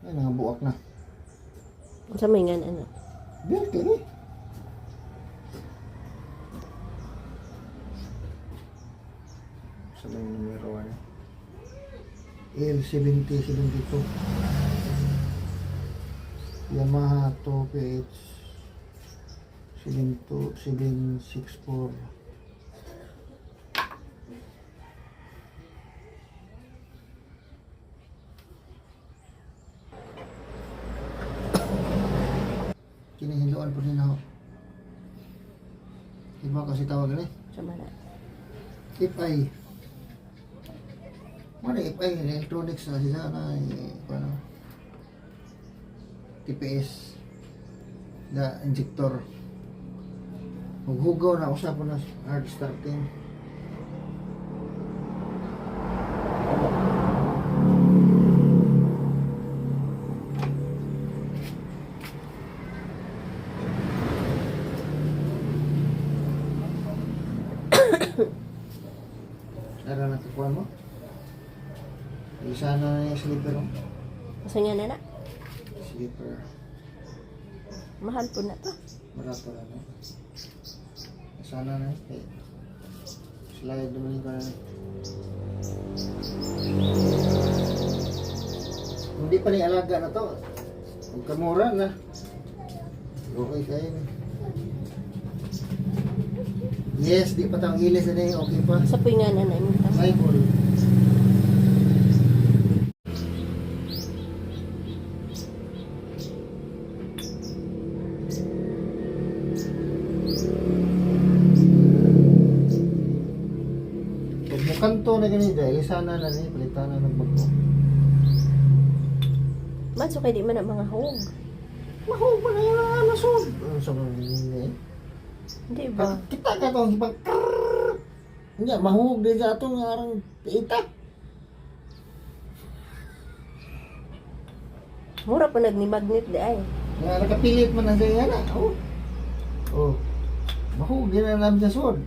Ay, mga buwak na. Sa may nga ano. Belt lagi. Sa may numero ano. L7072. Yamaha 2PH 72764. Kinihiluan po din ako. Iba kasi tawag eh. Sa mana. FI. Mana FI, electronics na sila na eh, ano, TPS na injector. Maghugaw na usap na hard starting. Tara na kakuha mo. Isa na yung slipper mo. Kasi nga na na. Slipper. Mahal po na to. Barato na no. Sana na eh. Slide naman yung kanan. Hindi pa ni alaga na to. Huwag kamura na. Okay kayo na. Yes, di pa tayong ilis na eh. Okay pa. Sa puy nga na na mo ta. Bible. Pag mukanto na ganito, ilisana na ni, palitan na ng bagko. Man so kay di man na mga hog. Mahog pa na yun ang Amazon. Ano sa mga hindi? Hindi ba? Kita ka itong ibang krrrr. Hindi, mahug din sa itong arang itak. Mura pa nagni magnet di ay. Nga nakapilit man na siya yan. Oh. Oh. Mahug din na namin sa sword.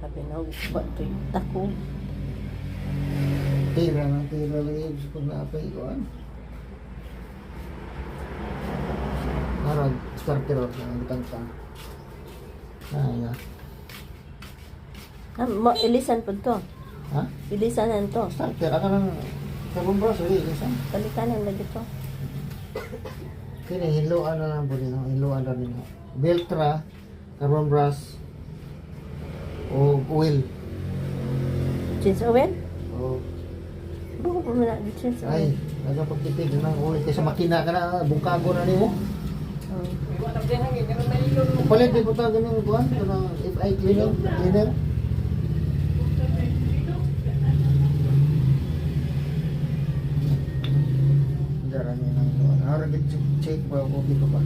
Sabi na ba to yung tako. Tira ng tira lagi sa pag naapay ko. Ano? Narag, starter ako sa bitang tang. Ah, mo ilisan po to. Ha? Ilisanan to. Starter, ako ng sabong braso, eh, isang. Kalikanan lagi to. Kini, hiluan na lang po din. oh. Hiluan na rin. oh. Beltra, carbon brass, o oil. Jeans oil? O, Buko po na di jeans ay, oil. nagapagtipid ng oil. Kaysa makina ka na, bungkago na niyo. Palit di po tayo ganun kuhan. Ito na FI cleaner. Cleaner. Dara niya ng hiluan. Harap check, pa, okay pa ba?